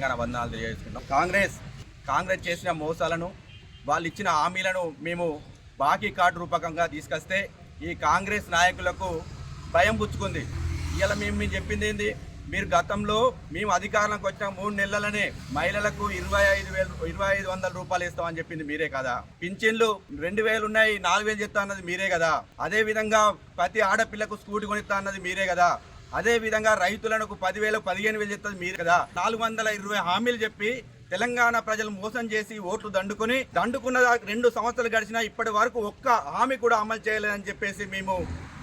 తెలంగాణ వందనాలు తెలియజేసుకుంటాం కాంగ్రెస్ కాంగ్రెస్ చేసిన మోసాలను వాళ్ళు ఇచ్చిన హామీలను మేము బాకీ కార్డు రూపకంగా తీసుకొస్తే ఈ కాంగ్రెస్ నాయకులకు భయం పుచ్చుకుంది. ఇలా మేము మేము చెప్పింది ఏంది? మీరు గతంలో మేము అధికారంలోకి వచ్చిన మూడు నెలలనే మహిళలకు ఇరవై ఐదు వేలు ఇరవై ఐదు వందల రూపాయలు ఇస్తామని చెప్పింది మీరే కదా. పింఛన్లు రెండు వేలు ఉన్నాయి నాలుగు వేలు చెప్తా అన్నది మీరే కదా. అదే విధంగా ప్రతి ఆడపిల్లకు స్కూటీ కొనిస్తా అన్నది మీరే కదా. అదే విధంగా రైతులకు పదివేలు పదిహేను వేలు చెప్తుంది మీరు కదా. నాలుగు వందల ఇరవై హామీలు చెప్పి తెలంగాణ ప్రజలు మోసం చేసి ఓట్లు దండుకొని దండుకున్న రెండు సంవత్సరాలు గడిచినా ఇప్పటి వరకు ఒక్క హామీ కూడా అమలు చేయలేదని చెప్పేసి మేము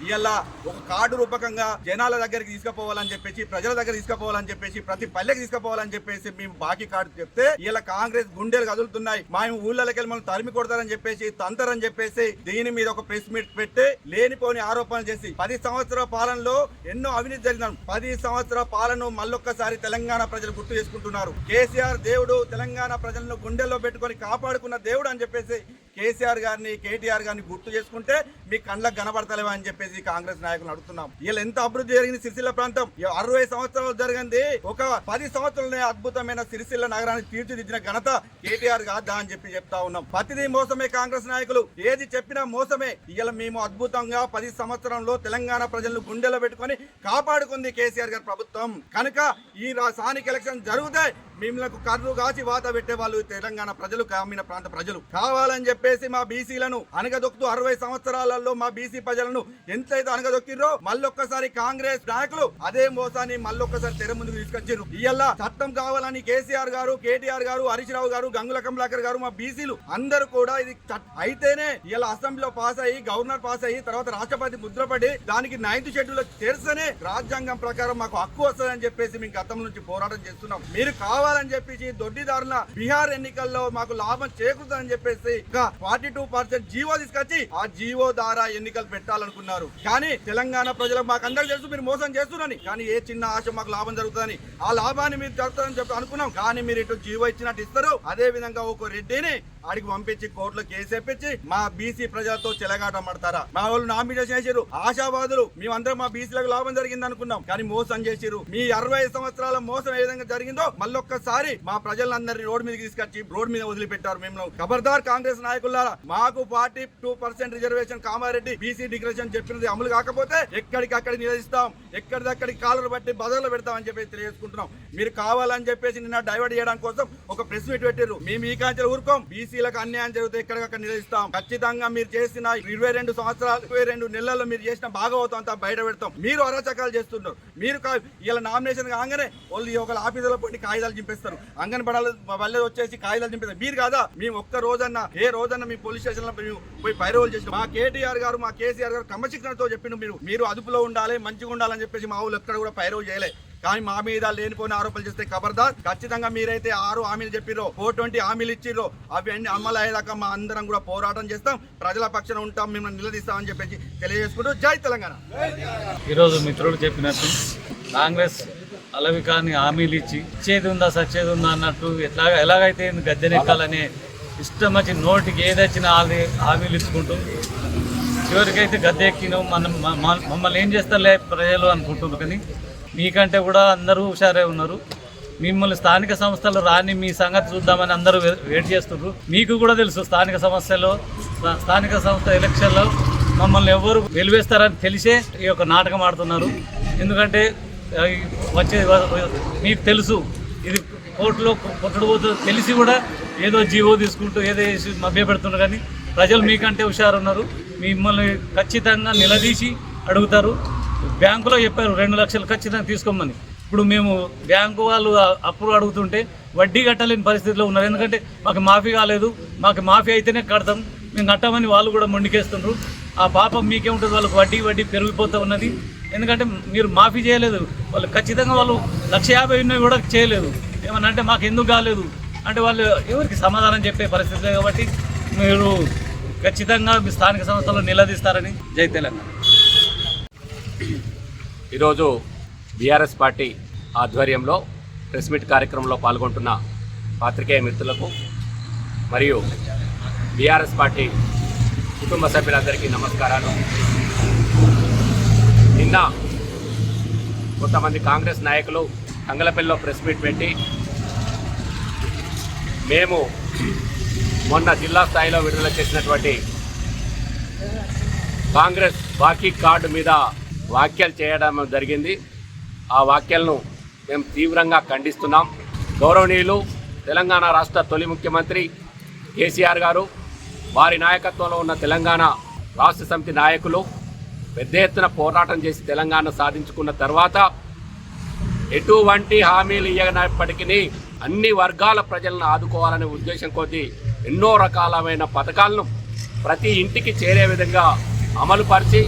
ఇలా ఒక కార్డు రూపకంగా జనాల దగ్గరికి తీసుకుపోవాలని చెప్పేసి ప్రజల దగ్గర తీసుకుపోవాలని చెప్పేసి ప్రతి పల్లెకి తీసుకుపోవాలని చెప్పేసి మేము బాకీ కార్డు చెప్తే ఇలా కాంగ్రెస్ గుండెలు కదులుతున్నాయి. మేము ఊళ్ళకి వెళ్ళి మనం తరిమి కొడతారని చెప్పేసి తంతరని చెప్పేసి దీని మీద ఒక ప్రెస్ మీట్ పెట్టి లేనిపోని ఆరోపణలు చేసి పది సంవత్సరాల పాలనలో ఎన్నో అవినీతి జరిగినాం. పది సంవత్సరాల పాలన మళ్ళొక్కసారి తెలంగాణ ప్రజలు గుర్తు చేసుకుంటున్నారు. కేసీఆర్ దేవుడు తెలంగాణ ప్రజలను గుండెల్లో పెట్టుకొని కాపాడుకున్న దేవుడు అని చెప్పేసి కేసీఆర్ గారిని కేటీఆర్ గారిని గుర్తు చేసుకుంటే మీ కళ్ళకు కనబడతలేవా అని చెప్పేసి కాంగ్రెస్ నాయకులు అడుగుతున్నాం. వీళ్ళు ఎంత అభివృద్ధి జరిగింది సిరిసిల్ల ప్రాంతం? అరవై సంవత్సరాలు జరిగింది. ఒక పది సంవత్సరాలనే అద్భుతమైన సిరిసిల్ల నగరాన్ని తీర్చిదిద్దిన ఘనత కేటీఆర్ కాదా అని చెప్పి చెప్తా ఉన్నాం. ప్రతిదీ మోసమే కాంగ్రెస్ నాయకులు. ఏది చెప్పినా మోసమే. ఇలా మేము అద్భుతంగా పది సంవత్సరంలో తెలంగాణ ప్రజలను గుండెలో పెట్టుకొని కాపాడుకుంది కేసీఆర్ గారి ప్రభుత్వం. కనుక ఈ స్థానిక ఎలక్షన్ జరుగుతాయి మిమ్మల్ని కర్రు కాచి వాత పెట్టే వాళ్ళు తెలంగాణ ప్రజలు గ్రామీణ ప్రాంత ప్రజలు. కావాలని చెప్పి చెప్పేసి మా బీసీలను అనగదొక్కుతూ అరవై సంవత్సరాలలో మా బీసీ ప్రజలను ఎంతైతే అనగదొక్కిరో మళ్ళొక్కసారి కాంగ్రెస్ నాయకులు అదే మోసాన్ని మళ్ళొక్కసారి తెర ముందుకు తీసుకొచ్చారు ఇవాళ చట్టం కావాలని కేసీఆర్ గారు కేటీఆర్ గారు హరీష్ రావు గారు గంగుల కమలాకర్ గారు మా బీసీలు అందరూ కూడా ఇది అయితేనే ఇలా అసెంబ్లీలో పాస్ అయ్యి గవర్నర్ పాస్ అయ్యి తర్వాత రాష్ట్రపతి ముద్రపడి దానికి నైన్త్ షెడ్యూల్ చేస్తేనే రాజ్యాంగం ప్రకారం మాకు హక్కు వస్తుందని చెప్పేసి మేము గతం నుంచి పోరాటం చేస్తున్నాం. మీరు కావాలని చెప్పేసి దొడ్డిదారుల బీహార్ ఎన్నికల్లో మాకు లాభం చేకూరుతుందని చెప్పేసి ఫార్టీ టూ పర్సెంట్ జీవో తీసుకొచ్చి ఆ జీవో ద్వారా ఎన్నికలు పెట్టాలనుకున్నారు. కానీ తెలంగాణ ప్రజలకు మాకు అందరికీ తెలుసు మీరు మోసం చేస్తున్నారని కానీ ఏ చిన్న ఆశ మాకు లాభం జరుగుతుందని. ఆ లాభాన్ని మీరు జరుగుతుందని చెప్పి అనుకున్నాం. కానీ మీరు ఇటు జీవో ఇచ్చినట్టు ఇస్తారు. అదే విధంగా ఒక రెడ్డిని ఆడికి పంపించి కోర్టులో కేసు వేపించి మా బీసీ ప్రజలతో చెలగాటం పడతారా మా వాళ్ళు నామినేషన్ చేశారు ఆశావాదులు. మేమందరం మా బీసీలకు లాభం జరిగింది అనుకున్నాం. కానీ మోసం చేశారు మీ అరవై సంవత్సరాల మోసం ఏ విధంగా జరిగిందో మళ్ళొక్కసారి మా ప్రజలందరినీ రోడ్ మీద తీసుకొచ్చి రోడ్ మీద వదిలిపెట్టారు. మేము ఖబర్దార్ కాంగ్రెస్ నాయకులు నాయకులారా మాకు forty two percent reservation Kamareddy BC declaration చెప్పినది అమలు కాకపోతే ఎక్కడికి అక్కడికి నిలదీస్తాం ఎక్కడిదక్కడికి కాలర్ బట్టి బదులు పెడతామని చెప్పేసి తెలియజేసుకుంటున్నాం. మీరు కావాలని చెప్పేసి నిన్న డైవర్ట్ చేయడం కోసం ఒక ప్రెస్ మీట్ పెట్టారు మేము ఈ కాంచెలు ఊరుకోం బీసీలకు అన్యాయం జరిగితే ఎక్కడికక్కడ నిలదీస్తాం ఖచ్చితంగా మీరు చేసిన ఇరవై రెండు సంవత్సరాలు ఇరవై రెండు నెలల్లో మీరు చేసిన భాగవతం అంతా బయట పెడతాం. మీరు అరాచకాలు చేస్తున్నారు. మీరు ఇలా నామినేషన్ కాగానే వాళ్ళు ఒక ఆఫీసులో పోయి కాగితాలు చింపేస్తారు. అంగన్వాడీ వాళ్ళే వచ్చేసి కాగితాలు చింపేస్తారు. మీరు కాదా? మేము ఒక్క రోజన్నా ఏ రోజన్నా మీ పోలీస్ స్టేషన్లో మేము పోయి పైరోలు చేసిన. మా కేటీఆర్ గారు మా కేసీఆర్ గారు క్రమశిక్షణతో చెప్పిండు మీరు. మీరు అదుపులో ఉండాలి మంచిగా ఉండాలని చెప్పేసి మా ఊళ్ళు ఎక్కడ కూడా పైరోలు చేయలే. కానీ మా మీద లేనిపోయిన ఆరోపణలు చేస్తే ఖబర్దార్ ఖచ్చితంగా మీరైతే ఆరు హామీలు చెప్పిరో ఫోర్ ట్వంటీ హామీలు ఇచ్చిర్రో అవి అన్ని అమలు అయ్యేదాకా మా అందరం కూడా పోరాటం చేస్తాం. ప్రజల పక్షాన ఉంటాం మిమ్మల్ని నిలదీస్తామని చెప్పేసి తెలియజేసుకుంటూ జై తెలంగాణ. ఈరోజు మిత్రుడు చెప్పినట్టు కాంగ్రెస్ అలవి కాని హామీలు ఇచ్చి ఇచ్చేది ఉందా సచ్చేది ఉందా అన్నట్టు ఎట్లా ఎలాగైతే గద్దెనెక్కాలనే ఇష్టం వచ్చి నోటికి ఏదొచ్చినా అది హామీలు ఇచ్చుకుంటూ చివరికైతే గద్దె ఎక్కినాం. మనం మమ్మల్ని ఏం చేస్తారులే ప్రజలు అనుకుంటున్నారు కానీ మీకంటే కూడా అందరూ హుషారే ఉన్నారు. మిమ్మల్ని స్థానిక సంస్థలు రాని మీ సంగతి చూద్దామని అందరూ వెయిట్ చేస్తున్నారు. మీకు కూడా తెలుసు స్థానిక సమస్యలు. స్థానిక సంస్థ ఎలక్షన్లో మమ్మల్ని ఎవరు వెలివేస్తారని తెలిసే ఈ యొక్క నాటకం ఆడుతున్నారు. ఎందుకంటే వచ్చే మీకు తెలుసు. ఇది కోర్టులో కొట్టడు తెలిసి కూడా ఏదో జీవో తీసుకుంటూ ఏదో చేసి మభ్యపెడుతున్నారు కానీ ప్రజలు మీకంటే హుషారు ఉన్నారు మిమ్మల్ని ఖచ్చితంగా నిలదీసి అడుగుతారు. బ్యాంకులో చెప్పారు రెండు లక్షలు ఖచ్చితంగా తీసుకోమని. ఇప్పుడు మేము బ్యాంకు వాళ్ళు అప్పులు అడుగుతుంటే వడ్డీ కట్టలేని పరిస్థితిలో ఉన్నారు. ఎందుకంటే మాకు మాఫీ కాలేదు. మాకు మాఫీ అయితేనే కడతాం. మేము కట్టమని వాళ్ళు కూడా మొండికేస్తున్నారు ఆ పాపం మీకే ఉంటుంది. వాళ్ళకి వడ్డీ వడ్డీ పెరిగిపోతూ ఉన్నది. ఎందుకంటే మీరు మాఫీ చేయలేదు. వాళ్ళు ఖచ్చితంగా వాళ్ళు లక్ష యాభై ఉన్నవి కూడా చేయలేదు. ఏమన్నా అంటే మాకు ఎందుకు కాలేదు? అంటే వాళ్ళు ఎవరికి సమాధానం చెప్పే పరిస్థితి లేదు కాబట్టి మీరు ఖచ్చితంగా మీ స్థానిక సంస్థలు నిలదీస్తారని జై తెలంగాణ. ఈరోజు బీఆర్ఎస్ పార్టీ ఆధ్వర్యంలో ప్రెస్ మీట్ కార్యక్రమంలో పాల్గొంటున్న పాత్రికేయ మిత్రులకు మరియు బీఆర్ఎస్ పార్టీ కుటుంబ సభ్యులందరికీ నమస్కారాలు. నిన్న కొంతమంది కాంగ్రెస్ నాయకులు కంగలపల్లిలో ప్రెస్ మీట్ పెట్టి మేము మొన్న జిల్లా స్థాయిలో విడుదల చేసినటువంటి కాంగ్రెస్ బాకీ కార్డు మీద వ్యాఖ్యలు చేయడం జరిగింది. ఆ వ్యాఖ్యలను మేము తీవ్రంగా ఖండిస్తున్నాం. గౌరవనీయులు తెలంగాణ రాష్ట్ర తొలి ముఖ్యమంత్రి కేసీఆర్ గారు వారి నాయకత్వంలో ఉన్న తెలంగాణ రాష్ట్ర సమితి నాయకులు పెద్ద ఎత్తున పోరాటం చేసి తెలంగాణ సాధించుకున్న తర్వాత ఎటువంటి హామీలు ఇవ్వనప్పటికీ అన్ని వర్గాల ప్రజలను ఆదుకోవాలనే ఉద్దేశం కొద్దీ ఎన్నో రకాలమైన పథకాలను ప్రతి ఇంటికి చేరే విధంగా అమలుపరిచి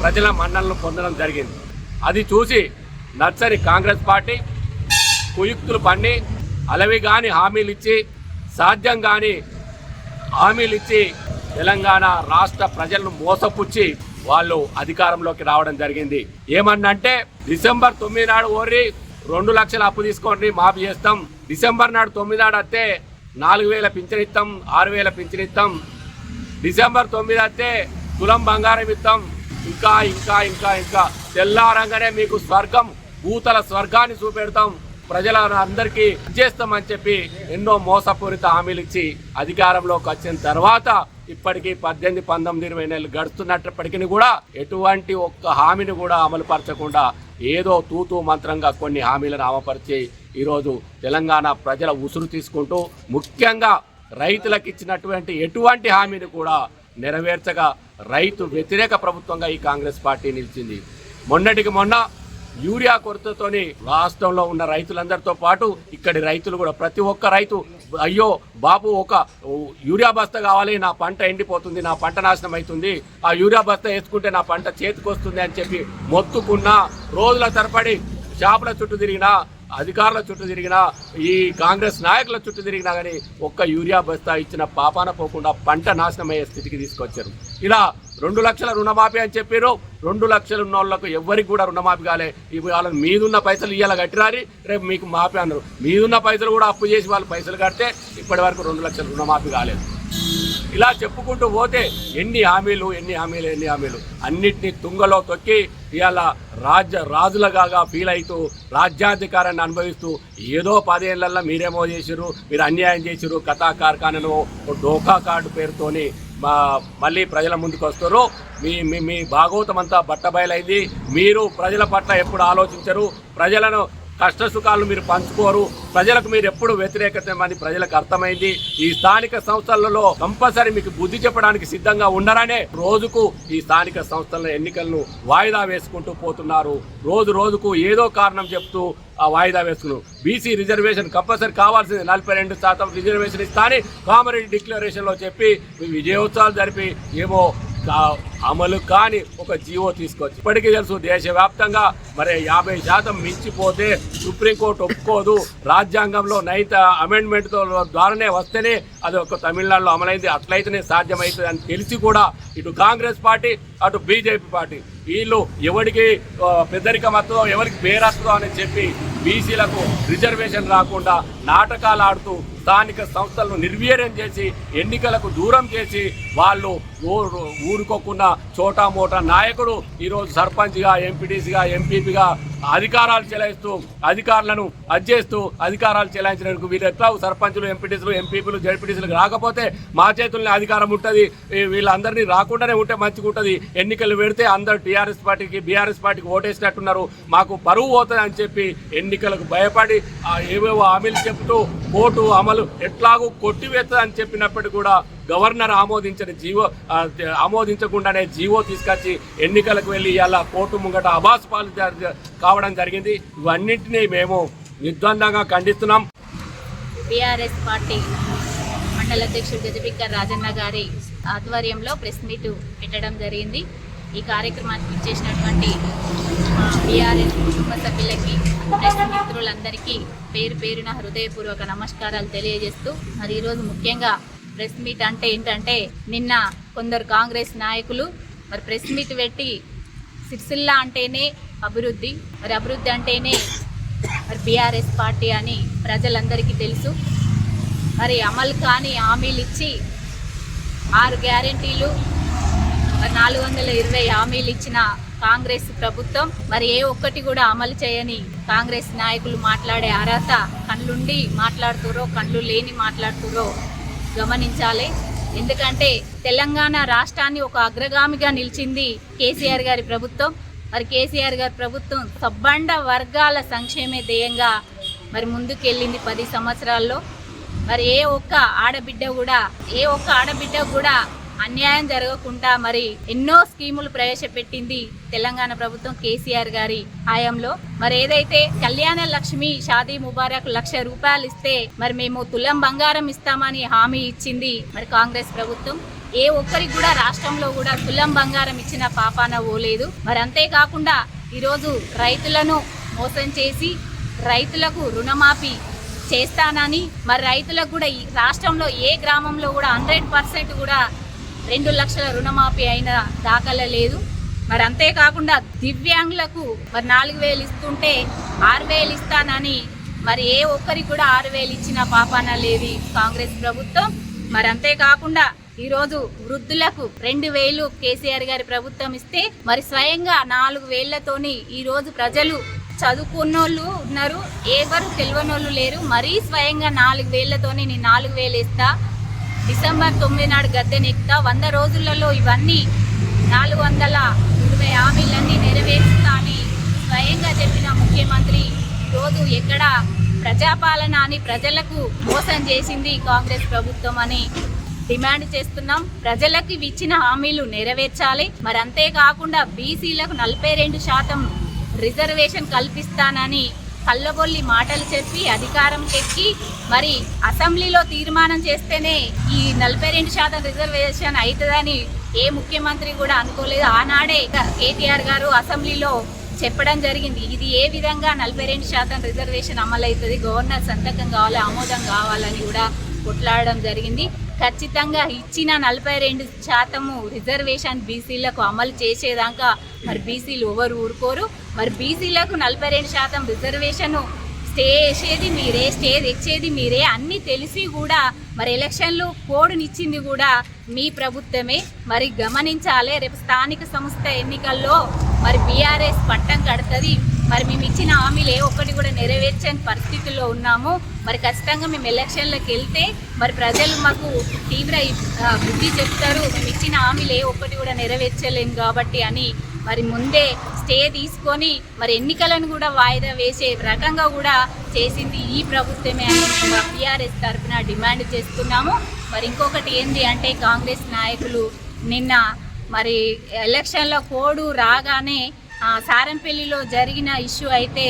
ప్రజల మన్నలను పొందడం జరిగింది. అది చూసి నచ్చని కాంగ్రెస్ పార్టీ కుయుక్తులు పండి అలవి కాని హామీలు ఇచ్చి సాధ్యం కాని హామీలు ఇచ్చి తెలంగాణ రాష్ట్ర ప్రజలను మోసపుచ్చి వాళ్ళు అధికారంలోకి రావడం జరిగింది. ఏమన్నంటే డిసెంబర్ తొమ్మిది నాడు ఓర్రి రెండు లక్షల అప్పు తీసుకోండి మాఫీ చేస్తాం. డిసెంబర్ నాడు తొమ్మిది నాడు వస్తే నాలుగు వేల పింఛన్ ఇస్తాం ఆరు వేల పింఛన్ ఇస్తాం డిసెంబర్ తొమ్మిది వస్తే తులం బంగారం ఇస్తాం ఇంకా ఇంకా ఇంకా ఇంకా. తెల్లారంగానే మీకు స్వర్గం భూతల స్వర్గాన్ని చూపెడతాం. ప్రజల అందరికీ చేస్తామని చెప్పి ఎన్నో మోసపూరిత హామీలు ఇచ్చి అధికారంలోకి వచ్చిన తర్వాత ఇప్పటికీ పద్దెనిమిది పంతొమ్మిది ఇరవై నెలలు గడుస్తున్నప్పటికీ కూడా ఎటువంటి ఒక్క హామీని కూడా అమలు పరచకుండా ఏదో తూతూ మంత్రంగా కొన్ని హామీలను అమపరిచి ఈరోజు తెలంగాణ ప్రజల ఉసురు తీసుకుంటూ ముఖ్యంగా రైతులకు ఇచ్చినటువంటి ఎటువంటి హామీని కూడా నెరవేర్చగా రైతు వ్యతిరేక ప్రభుత్వంగా ఈ కాంగ్రెస్ పార్టీ నిలిచింది. మొన్నటికి మొన్న యూరియా కొరతతోని రాష్ట్రంలో ఉన్న రైతులందరితో పాటు ఇక్కడి రైతులు కూడా ప్రతి ఒక్క రైతు అయ్యో బాబు ఒక యూరియా బస్తా కావాలి నా పంట ఎండిపోతుంది నా పంట నాశనం అవుతుంది ఆ యూరియా బస్తా వేసుకుంటే నా పంట చేతికొస్తుంది అని చెప్పి మొత్తుకున్న రోజుల తరపడి షాపుల చుట్టూ తిరిగినా అధికారుల చుట్టూ తిరిగినా ఈ కాంగ్రెస్ నాయకుల చుట్టూ తిరిగినా కానీ ఒక్క యూరియా బస్తా ఇచ్చిన పాపాన పోకుండా పంట నాశనం అయ్యే స్థితికి తీసుకొచ్చారు. ఇలా రెండు లక్షల రుణమాఫీ అని చెప్పారు రెండు లక్షలు ఉన్న వాళ్ళకు ఎవరికి కూడా రుణమాఫీ కాలే. ఇవి మీదున్న పైసలు ఇవాళ కట్టిరారి రేపు మీకు మాఫీ అన్నారు. మీదున్న పైసలు కూడా అప్పు చేసి వాళ్ళు పైసలు కడితే ఇప్పటి వరకు రెండు లక్షలు రుణమాఫీ కాలేదు. ఇలా చెప్పుకుంటూ పోతే ఎన్ని హామీలు ఎన్ని హామీలు ఎన్ని హామీలు. అన్నిటినీ తుంగలో తొక్కి ఇవాళ రాజ్య రాజులగాగా ఫీల్ అవుతూ రాజ్యాధికారాన్ని అనుభవిస్తూ ఏదో పదేళ్ళలో మీరేమో చేసిరు మీరు అన్యాయం చేసిరు కథా కార్ఖానను డోకా కార్డు పేరుతోని మళ్ళీ ప్రజల ముందుకు వస్తారు. మీ మీ భాగవతం అంతా బట్టబయలైంది మీరు ప్రజల పట్ల ఎప్పుడు ఆలోచించరు. ప్రజలను కష్ట సుఖాలు మీరు పంచుకోరు. ప్రజలకు మీరు ఎప్పుడు వ్యతిరేకత అని ప్రజలకు అర్థమైంది. ఈ స్థానిక సంస్థలలో కంపల్సరీ మీకు బుద్ధి చెప్పడానికి సిద్ధంగా ఉండరనే రోజుకు ఈ స్థానిక సంస్థల ఎన్నికలను వాయిదా వేసుకుంటూ పోతున్నారు. రోజు రోజుకు ఏదో కారణం చెప్తూ ఆ వాయిదా వేసుకున్నారు. బీసీ రిజర్వేషన్ కంపల్సరీ కావాల్సింది. నలభై రెండు శాతం రిజర్వేషన్ ఇస్తాని కామరెడ్డి డిక్లరేషన్లో చెప్పి విజయోత్సవాలు జరిపి ఏమో అమలు కాని ఒక జీవో తీసుకొచ్చి ఇప్పటికీ తెలుసు దేశవ్యాప్తంగా మరి యాభై శాతం మించిపోతే సుప్రీంకోర్టు ఒప్పుకోదు. రాజ్యాంగంలో నైత అమెండ్మెంట్ ద్వారానే వస్తేనే అది ఒక తమిళనాడులో అమలైంది అట్లయితేనే సాధ్యమవుతుంది అని తెలిసి కూడా ఇటు కాంగ్రెస్ పార్టీ అటు బీజేపీ పార్టీ వీళ్ళు ఎవరికి ఆ, పెద్దరికం వస్తుందో ఎవరికి పేరస్తుందో అని చెప్పి బీసీలకు రిజర్వేషన్ రాకుండా నాటకాలు ఆడుతూ స్థానిక సంస్థలను నిర్వీర్యం చేసి ఎన్నికలకు దూరం చేసి వాళ్ళు ఊరు చోటా మోటా నాయకుడు ఈరోజు సర్పంచ్గా ఎంపీటీసీగా ఎంపీపీగా అధికారాలు చెలాయిస్తూ అధికారులను అజ్జేస్తూ అధికారాలు చెలాయించినందుకు వీరు ఎట్లా సర్పంచులు ఎంపీటీసీలు ఎంపీపీలు జడ్పీటీసీలు రాకపోతే మా చేతుల్ని అధికారం ఉంటుంది. వీళ్ళందరినీ రాకుండానే ఉంటే మంచిగా ఉంటుంది. ఎన్నికలు పెడితే అందరు టీఆర్ఎస్ పార్టీకి బీఆర్ఎస్ పార్టీకి ఓటేసినట్టున్నారు. మాకు పరువు పోతుంది అని చెప్పి ఎన్నికలకు భయపడి ఏవేవో హామీలు చెప్తూ ఓటు అమలు ఎట్లాగూ కొట్టివేస్తుంది అని చెప్పినప్పటికీ కూడా గవర్నర్ ఆమోదించిన జీవో ఆమోదించకుండానే జీవో తీసుకొచ్చి ఎన్నికలకు వెళ్ళి ఇలా కోర్టు ముంగట అబాస్ పాలు కావడం జరిగింది. ఇవన్నింటినీ మేము నిర్ద్వందంగా ఖండిస్తున్నాం. బీఆర్ఎస్ పార్టీ మండల అధ్యక్షుడు గజబిక్క రాజన్న గారి ఆధ్వర్యంలో ప్రెస్ మీట్ పెట్టడం జరిగింది. ఈ కార్యక్రమానికి ఇచ్చేసినటువంటి బీఆర్ఎస్ కుటుంబ సభ్యులకి ప్రెస్ మిత్రులందరికీ పేరు పేరున హృదయపూర్వక నమస్కారాలు తెలియజేస్తూ మరి ఈరోజు ముఖ్యంగా ప్రెస్ మీట్ అంటే ఏంటంటే నిన్న కొందరు కాంగ్రెస్ నాయకులు మరి ప్రెస్ మీట్ పెట్టి సిరిసిల్ల అంటేనే అభివృద్ధి మరి అభివృద్ధి అంటేనే మరి బీఆర్ఎస్ పార్టీ అని ప్రజలందరికీ తెలుసు. మరి అమలు కాని హామీలు ఇచ్చి ఆరు గ్యారెంటీలు మరి నాలుగు వందల ఇరవై హామీలు ఇచ్చిన కాంగ్రెస్ ప్రభుత్వం మరి ఏ ఒక్కటి కూడా అమలు చేయని కాంగ్రెస్ నాయకులు మాట్లాడే అర్హత కళ్ళుండి మాట్లాడుతురో కళ్ళు లేని మాట్లాడుతురో గమనించాలి. ఎందుకంటే తెలంగాణ రాష్ట్రాన్ని ఒక అగ్రగామిగా నిలిచింది కేసీఆర్ గారి ప్రభుత్వం. మరి కేసీఆర్ గారి ప్రభుత్వం సబ్బండ వర్గాల సంక్షేమే ధ్యేయంగా మరి ముందుకెళ్ళింది పది సంవత్సరాల్లో. మరి ఏ ఒక్క ఆడబిడ్డ కూడా ఏ ఒక్క ఆడబిడ్డ కూడా అన్యాయం జరగకుండా మరి ఎన్నో స్కీములు ప్రవేశపెట్టింది తెలంగాణ ప్రభుత్వం కేసీఆర్ గారి హయాంలో. మరి ఏదైతే కళ్యాణ లక్ష్మి షాదీ ముబారక్ లక్ష రూపాయలు ఇస్తే మరి మేము తులం బంగారం ఇస్తామని హామీ ఇచ్చింది మరి కాంగ్రెస్ ప్రభుత్వం. ఏ ఒక్కరికి కూడా రాష్ట్రంలో కూడా తులం బంగారం ఇచ్చిన పాపాన ఓలేదు మరి అంతేకాకుండా ఈరోజు రైతులను మోసం చేసి రైతులకు రుణమాఫీ చేస్తానని మరి రైతులకు కూడా ఈ రాష్ట్రంలో ఏ గ్రామంలో కూడా హండ్రెడ్ పర్సెంట్ కూడా రెండు లక్షల రుణమాఫీ అయిన దాఖలా లేదు. మరి అంతేకాకుండా దివ్యాంగులకు మరి నాలుగు వేలు ఇస్తుంటే ఆరు వేలు ఇస్తానని మరి ఏ ఒక్కరికి కూడా ఆరు వేలు ఇచ్చిన పాపాన లేదు కాంగ్రెస్ ప్రభుత్వం. మరి అంతేకాకుండా ఈరోజు వృద్ధులకు రెండు వేలు కేసీఆర్ గారి ప్రభుత్వం ఇస్తే మరి స్వయంగా నాలుగు వేళ్ళతోని ఈరోజు ప్రజలు చదువుకున్నోళ్ళు ఉన్నారు. ఎవరు తెలియనోళ్ళు లేరు. మరీ స్వయంగా నాలుగు వేళ్ళతోని నేను నాలుగు వేలు ఇస్తా డిసెంబర్ తొమ్మిది నాడు గద్దెనెక్తా వంద రోజులలో ఇవన్నీ నాలుగు వందల ఇరవై హామీలన్నీ నెరవేరుస్తా అని స్వయంగా చెప్పిన ముఖ్యమంత్రి ఈరోజు ఎక్కడ ప్రజాపాలన అని ప్రజలకు మోసం చేసింది కాంగ్రెస్ ప్రభుత్వం అని డిమాండ్ చేస్తున్నాం. ప్రజలకు ఇచ్చిన హామీలు నెరవేర్చాలి. మరి అంతేకాకుండా బీసీలకు నలభై రెండు శాతం రిజర్వేషన్ కల్పిస్తానని కళ్ళబొల్లి మాటలు చెప్పి అధికారం ఎక్కి మరి అసెంబ్లీలో తీర్మానం చేస్తేనే ఈ నలభై రెండు శాతం రిజర్వేషన్ అవుతుందని ఏ ముఖ్యమంత్రి కూడా అనుకోలేదు. ఆనాడే కేటీఆర్ గారు అసెంబ్లీలో చెప్పడం జరిగింది. ఇది ఏ విధంగా నలభై రెండు శాతం రిజర్వేషన్ అమలవుతుంది? గవర్నర్ సంతకం కావాలి ఆమోదం కావాలని కూడా కొట్లాడడం జరిగింది. ఖచ్చితంగా ఇచ్చిన నలభై రెండు శాతము రిజర్వేషన్ బీసీలకు అమలు చేసేదాకా మరి బీసీలు ఎవరు ఊరుకోరు. మరి బీసీలకు నలభై రెండు శాతం రిజర్వేషన్ స్టే వేసేది మీరే స్టే తెచ్చేది మీరే అన్నీ తెలిసి కూడా మరి ఎలక్షన్లు కోడునిచ్చింది కూడా మీ ప్రభుత్వమే. మరి గమనించాలి రేపు స్థానిక సంస్థ ఎన్నికల్లో మరి బీఆర్ఎస్ పట్టం కడుతుంది. మరి మేము ఇచ్చిన హామీలు ఏ ఒక్కటి కూడా నెరవేర్చని పరిస్థితుల్లో ఉన్నాము. మరి ఖచ్చితంగా మేము ఎలక్షన్లకు వెళ్తే మరి ప్రజలు మాకు తీవ్ర బుద్ధి చెప్తారు. మేము ఇచ్చిన హామీలు ఏ ఒక్కటి కూడా నెరవేర్చలేము కాబట్టి అని మరి ముందే స్టే తీసుకొని మరి ఎన్నికలను కూడా వాయిదా వేసే రకంగా కూడా చేసింది ఈ ప్రభుత్వమే అని మేము బీఆర్ఎస్ తరఫున డిమాండ్ చేస్తున్నాము. మరి ఇంకొకటి ఏంటి అంటే కాంగ్రెస్ నాయకులు నిన్న మరి ఎలక్షన్లో కోడు రాగానే సారంపల్లిలో జరిగిన ఇష్యూ అయితే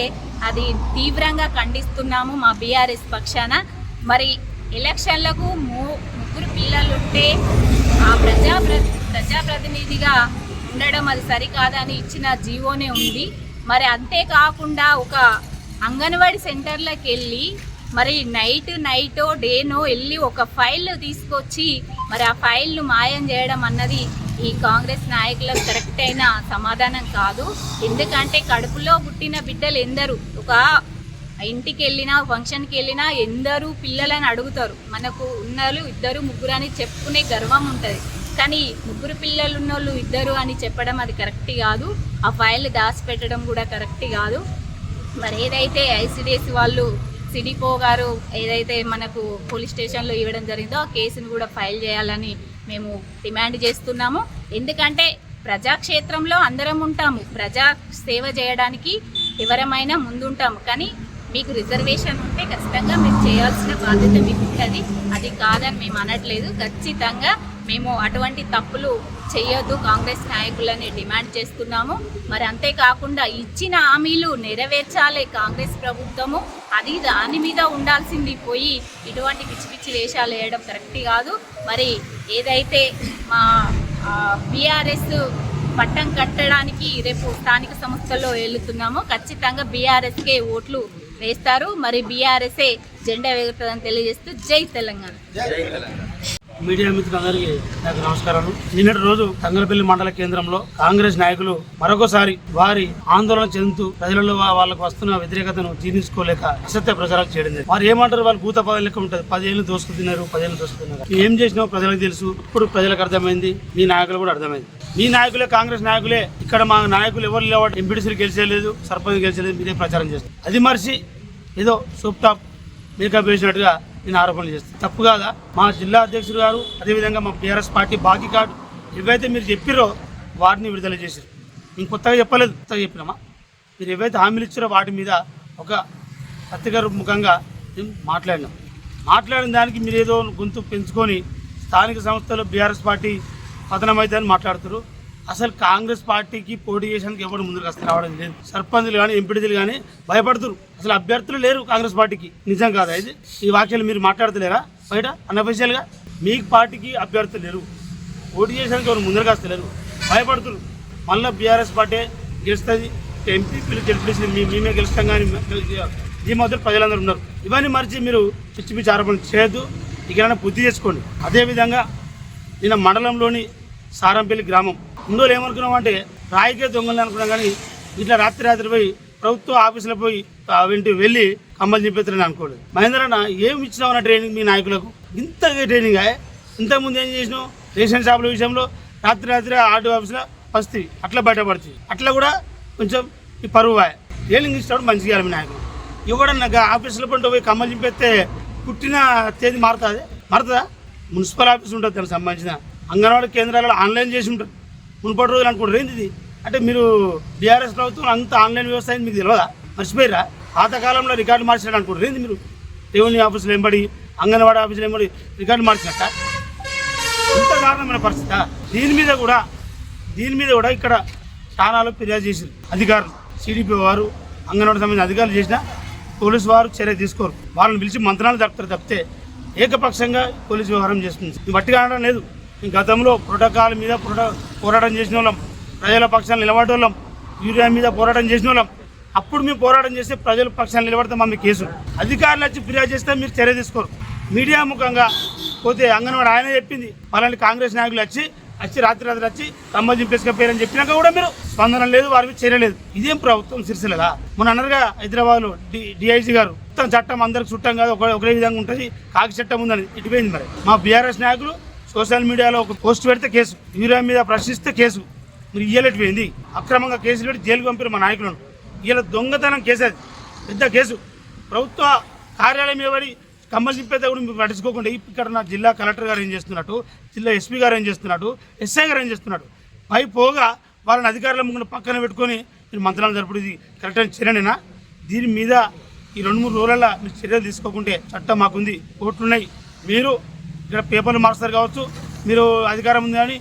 అది తీవ్రంగా ఖండిస్తున్నాము మా బీఆర్ఎస్ పక్షాన. మరి ఎలక్షన్లకు ము ముగ్గురు పిల్లలుంటే ఆ ప్రజా ప్రజాప్రతినిధిగా ఉండడం అది సరికాదని ఇచ్చిన జీవోనే ఉంది. మరి అంతేకాకుండా ఒక అంగన్వాడీ సెంటర్లకు వెళ్ళి మరి నైట్ నైటో డేనో వెళ్ళి ఒక ఫైల్ తీసుకొచ్చి మరి ఆ ఫైల్ను మాయం చేయడం అన్నది ఈ కాంగ్రెస్ నాయకులకు కరెక్ట్ అయిన సమాధానం కాదు. ఎందుకంటే కడుపులో పుట్టిన బిడ్డలు ఎందరు? ఒక ఇంటికి వెళ్ళినా ఫంక్షన్కి వెళ్ళినా ఎందరూ పిల్లలని అడుగుతారు. మనకు ఉన్నారు ఇద్దరు ముగ్గురు అని చెప్పుకునే గర్వం ఉంటుంది. కానీ ముగ్గురు పిల్లలు ఉన్నోళ్ళు ఇద్దరు అని చెప్పడం అది కరెక్ట్ కాదు. ఆ ఫైల్ దాచిపెట్టడం కూడా కరెక్ట్ కాదు. మరి ఏదైతే ఐసిడిఎస్ వాళ్ళు సిడిపో గారు ఏదైతే మనకు పోలీస్ స్టేషన్లో ఇవ్వడం జరిగిందో ఆ కేసును కూడా ఫైల్ చేయాలని మేము డిమాండ్ చేస్తున్నాము. ఎందుకంటే ప్రజాక్షేత్రంలో అందరం ఉంటాము. ప్రజా సేవ చేయడానికి ఎవరమైనా ముందుంటాము. కానీ మీకు రిజర్వేషన్ ఉంటే ఖచ్చితంగా మీరు చేయాల్సిన బాధ్యత మీకు ఉంటుంది అది కాదని మేము అనట్లేదు. ఖచ్చితంగా మేము అటువంటి తప్పులు చేయొద్దు కాంగ్రెస్ నాయకులని డిమాండ్ చేస్తున్నాము. మరి అంతేకాకుండా ఇచ్చిన హామీలు నెరవేర్చాలి కాంగ్రెస్ ప్రభుత్వము. అది దాని మీద ఉండాల్సింది పోయి ఇటువంటి పిచ్చి పిచ్చి వేషాలు వేయడం కరెక్ట్ కాదు. మరి ఏదైతే మా బీఆర్ఎస్ పట్టం కట్టడానికి రేపు స్థానిక సంస్థల్లో వెళుతున్నాము ఖచ్చితంగా బీఆర్ఎస్కే ఓట్లు వేస్తారు. మరి బీఆర్ఎస్ఏ జెండా ఎగురుతుందని తెలియజేస్తూ జై తెలంగాణ. మీడియా మిత్రులందరికీ నాకు నమస్కారాలు నిన్నటి రోజు తంగరపల్లి మండల కేంద్రంలో కాంగ్రెస్ నాయకులు మరొకసారి వారి ఆందోళన చెందుతూ ప్రజలలో వాళ్ళకు వస్తున్న వ్యతిరేకతను జీర్ణించుకోలేక అసత్య ప్రచారాలు చేయడం వారు ఏమంటారు? వాళ్ళు భూత పదవి లెక్క ఉంటుంది. పదేళ్ళు దోసుకు తిన్నారు పదేళ్ళు దోసుకుతున్నారు ఏం చేసినావు ప్రజలకు తెలుసు. ఇప్పుడు ప్రజలకు అర్థమైంది. మీ నాయకులు కూడా అర్థమైంది. మీ నాయకులే కాంగ్రెస్ నాయకులే. ఇక్కడ మా నాయకులు ఎవరు లేవాడు ఎంపీటీసీలు గెలిచేయలేదు సర్పంచ్ గెలిచేయలేదు మీరే ప్రచారం చేస్తారు అది మరిచి ఏదో సూప్ టాప్ మేకప్ వేసినట్టుగా నేను ఆరోపణలు చేస్తాను తప్పు కాదా? మా జిల్లా అధ్యక్షుడు గారు అదేవిధంగా మా బీఆర్ఎస్ పార్టీ బాకీ కార్డు ఏవైతే మీరు చెప్పిరో వాటిని విడుదల చేశారు. నేను కొత్తగా చెప్పలేదు కొత్తగా చెప్పినామా? మీరు ఏవైతే హామీలు ఇచ్చారో వాటి మీద ఒక పత్రిక ముఖంగా మేము మాట్లాడినాం. మాట్లాడిన దానికి మీరు ఏదో గొంతు పెంచుకొని స్థానిక సంస్థలు బీఆర్ఎస్ పార్టీ పతనమైందని మాట్లాడుతారు అసలు కాంగ్రెస్ పార్టీకి పోటీ చేసేందుకు ఎవరు ముందుకు వస్తే రావడం లేదు. సర్పంచులు కానీ ఎంపీటీలు కానీ భయపడుతురు. అసలు అభ్యర్థులు లేరు కాంగ్రెస్ పార్టీకి. నిజం కాదా ఇది? ఈ వాక్యాలు మీరు మాట్లాడతలేరా? బయట? అన్అఫీషియల్గా? మీకు పార్టీకి అభ్యర్థులు లేరు. పోటీ చేసేందుకు ఎవరు ముందుకు వస్తలేరు భయపడుతురు. మళ్ళీ బీఆర్ఎస్ పార్టీ గెలుస్తుంది. ఎంపీపీలు గెలిపించింది మీ మేమే గెలుస్తాం కానీ ఈ మధ్య ప్రజలందరూ ఉన్నారు. ఇవన్నీ మరిచి మీరు పిచ్చి పిచ్చి ఆరోపణలు చేయొద్దు. ఇకైనా బుద్ధి చేసుకోండి. అదేవిధంగా నిన్న మండలంలోని సారంపల్లి గ్రామం ముందు ఏమనుకున్నాం అంటే రాయికే దొంగలు అనుకున్నాం కానీ ఇట్లా రాత్రి రాత్రి పోయి ప్రభుత్వ ఆఫీసులో పోయి వెంట వెళ్ళి కమ్మలు చెప్పేస్తారని అనుకోలేదు. మహేంద్ర అన్న ఏమి ఇచ్చినావు అన్న ట్రైనింగ్ మీ నాయకులకు? ఇంత ట్రైనింగ్ ఇంతకుముందు ఏం చేసినావు? రేషన్ షాపుల విషయంలో రాత్రి రాత్రి ఆర్డీ ఆఫీసులో వస్తాయి అట్లా బయటపడుతుంది. అట్లా కూడా కొంచెం ఈ పరువు ట్రైనింగ్ ఇచ్చినప్పుడు మంచిగా మీ నాయకులు. ఇవ్వడన్నా ఆఫీసులో పంట పోయి కమ్మలు చింపేస్తే పుట్టిన తేదీ మారుతుంది? మారుతుందా? మున్సిపల్ ఆఫీస్ ఉంటుంది దానికి సంబంధించిన. అంగన్వాడీ కేంద్రాలలో ఆన్లైన్ చేసి ఉంటుంది మునుపటి రోజులు అనుకుంటారు. ఏంది ఇది అంటే మీరు బీఆర్ఎస్ ప్రభుత్వం అంత ఆన్లైన్ వ్యవస్థ అయింది మీకు తెలియదా మర్చిపోయారా పాతకాలంలో రికార్డు మార్చినట్టు అనుకుంటారు. ఏంది మీరు? రెవెన్యూ ఆఫీసులు ఎంబడి అంగన్వాడీ ఆఫీసులు ఎంబడి రికార్డు మార్చినట్ట? ఇంత దారుణమైన పరిస్థితి? దీని మీద కూడా దీని మీద కూడా ఇక్కడ స్థానాలు ఫిర్యాదు చేసింది అధికారులు. సిడిపి వారు అంగన్వాడీ సంబంధించిన అధికారులు చేసినా పోలీసు వారు చర్య తీసుకోరు. వాళ్ళని పిలిచి మంత్రాలు జరుపుతారు తప్పితే ఏకపక్షంగా పోలీసు వ్యవహారం చేస్తుంది. బట్టి కానడం లేదు. గతంలో ప్రోటోకాల్ మీద పోరాటం చేసిన వాళ్ళం ప్రజల పక్షాన్ని నిలబడే వాళ్ళం యూరియా మీద పోరాటం చేసిన వాళ్ళం అప్పుడు మేము పోరాటం చేస్తే ప్రజల పక్షాన్ని నిలబడతాం మీ కేసు. అధికారులు వచ్చి ఫిర్యాదు చేస్తే మీరు చర్య తీసుకోరు. మీడియా ముఖంగా పోతే అంగన్వాడీ ఆయన చెప్పింది. పలాంటి కాంగ్రెస్ నాయకులు వచ్చి వచ్చి రాత్రి రాత్రి వచ్చి తమ్మ చింపేసుకపోయారని చెప్పినాక కూడా మీరు స్పందన లేదు వారి మీద చర్య లేదు. ఇదేం ప్రభుత్వం సిరిసిలదా మొన్న అన్నారుగా హైదరాబాద్లో డి డిఐజీ గారు మొత్తం చట్టం అందరికి చుట్టం కాదు ఒక ఒకే విధంగా ఉంటుంది కాకి చట్టం ఉందని ఇటుపోయింది మరి. మా బీఆర్ఎస్ నాయకులు సోషల్ మీడియాలో ఒక పోస్ట్ పెడితే కేసు. యూరియా మీద ప్రశ్నిస్తే కేసు. మీరు ఇయ్యలేటిపోయింది అక్రమంగా కేసులు పెట్టి జైలుకు పంపారు మా నాయకులను ఇలా దొంగతనం కేసు అది. పెద్ద కేసు. ప్రభుత్వ కార్యాలయం ఎవరి కమ్మలు చింపేది కూడా మీరు పట్టించుకోకుండా ఇక్కడ నా జిల్లా కలెక్టర్ గారు ఏం చేస్తున్నట్టు జిల్లా ఎస్పీ గారు ఏం చేస్తున్నట్టు ఎస్ఐ గారు ఏం చేస్తున్నాడు పై పోగా వాళ్ళని అధికారుల ముందు పక్కన పెట్టుకొని మీరు మంత్రాలు జరుపుడు. ఇది కరెక్ట్ అని చర్యనేనా? దీని మీద ఈ రెండు మూడు రోజులలో మీరు చర్యలు తీసుకోకుంటే చట్టం మాకుంది. కోర్టులున్నాయి. మీరు ఇక్కడ పేపర్లు మార్స్తారు కావచ్చు మీరు అధికారం ఉంది కానీ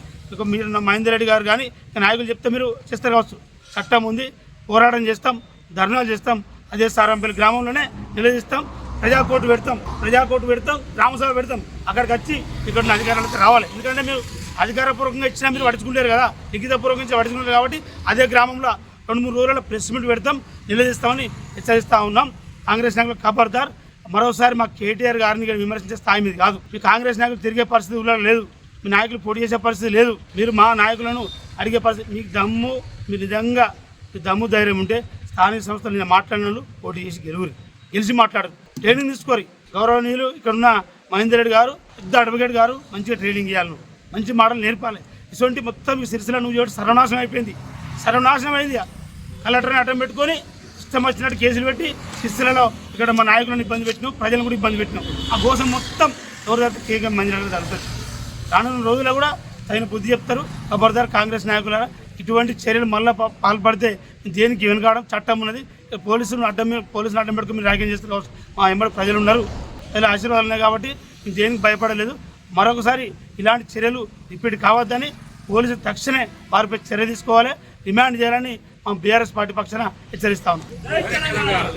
మీరు మహేందర్ రెడ్డి గారు కానీ నాయకులు చెప్తే మీరు చేస్తారు కావచ్చు. చట్టం ఉంది పోరాటం చేస్తాం ధర్నాలు చేస్తాం అదే సారంపల్లి గ్రామంలోనే నిలదీస్తాం ప్రజాకోర్టు పెడతాం ప్రజాకోర్టు పెడతాం గ్రామసభ పెడతాం. అక్కడికి వచ్చి ఇక్కడ ఉన్న అధికారులతో రావాలి. ఎందుకంటే మీరు అధికారపూర్వకంగా ఇచ్చినా మీరు పడుచుకుంటారు కదా. లిఖితపూర్వకంగా పడుచుకుంటారు కాబట్టి అదే గ్రామంలో రెండు మూడు రోజుల ప్రెస్ మీట్ పెడతాం నిలదీస్తామని హెచ్చరిస్తూ ఉన్నాం. కాంగ్రెస్ నాయకులు ఖబర్దార్ మరోసారి మా కేటీఆర్ గారిని విమర్శించే స్థాయి మీద కాదు. మీ కాంగ్రెస్ నాయకులు తిరిగే పరిస్థితి ఊళ్ళో లేదు. మీ నాయకులు పోటీ చేసే పరిస్థితి లేదు. మీరు మా నాయకులను అడిగే పరిస్థితి మీకు దమ్ము మీరు నిజంగా మీ దమ్ము ధైర్యం ఉంటే స్థానిక సంస్థలు నేను మాట్లాడిన వాళ్ళు పోటీ చేసి గెలువురి గెలిచి మాట్లాడరు ట్రైనింగ్ తీసుకోరి. గౌరవనీయులు ఇక్కడ ఉన్న మహేందర్ రెడ్డి గారు పెద్ద అడ్వకేట్ గారు మంచిగా ట్రైనింగ్ ఇవ్వాలి నువ్వు. మంచి మాటలు నేర్పాలి. ఇటువంటి మొత్తం ఈ సిరిసిల్ల నువ్వు చూడండి సర్వనాశనం అయిపోయింది. సర్వనాశనం అయింది. కలెక్టర్ని అడ్డం పెట్టుకొని ఇష్టం వచ్చినట్టు కేసులు పెట్టి సిరిసిలలో ఇక్కడ మా నాయకులను ఇబ్బంది పెట్టినాం ప్రజలను కూడా ఇబ్బంది పెట్టినాం. ఆ కోసం మొత్తం ఎవరు దగ్గర కేక మందిరాలు జరుగుతుంది. రానున్న రోజుల్లో కూడా తగిన బుద్ధి చెప్తారు. ఖబర్దార్ కాంగ్రెస్ నాయకుల ఇటువంటి చర్యలు మళ్ళీ పాల్పడితే దేనికి వెనుకావడం చట్టం ఉన్నది. పోలీసులను అడ్డం పోలీసులు అడ్డం పెట్టుకుని మీరు రాజ్యం చేస్తారు మా ఎంబడి ప్రజలు ఉన్నారు. ఇలా ఆశీర్వాదాలు ఉన్నాయి కాబట్టి దేనికి భయపడలేదు. మరొకసారి ఇలాంటి చర్యలు రిపీట్ కావద్దని పోలీసులు తక్షణమే వారిపై చర్య తీసుకోవాలి. డిమాండ్ చేయాలని మా బీఆర్ఎస్ పార్టీ పక్షాన హెచ్చరిస్తా ఉన్నాం.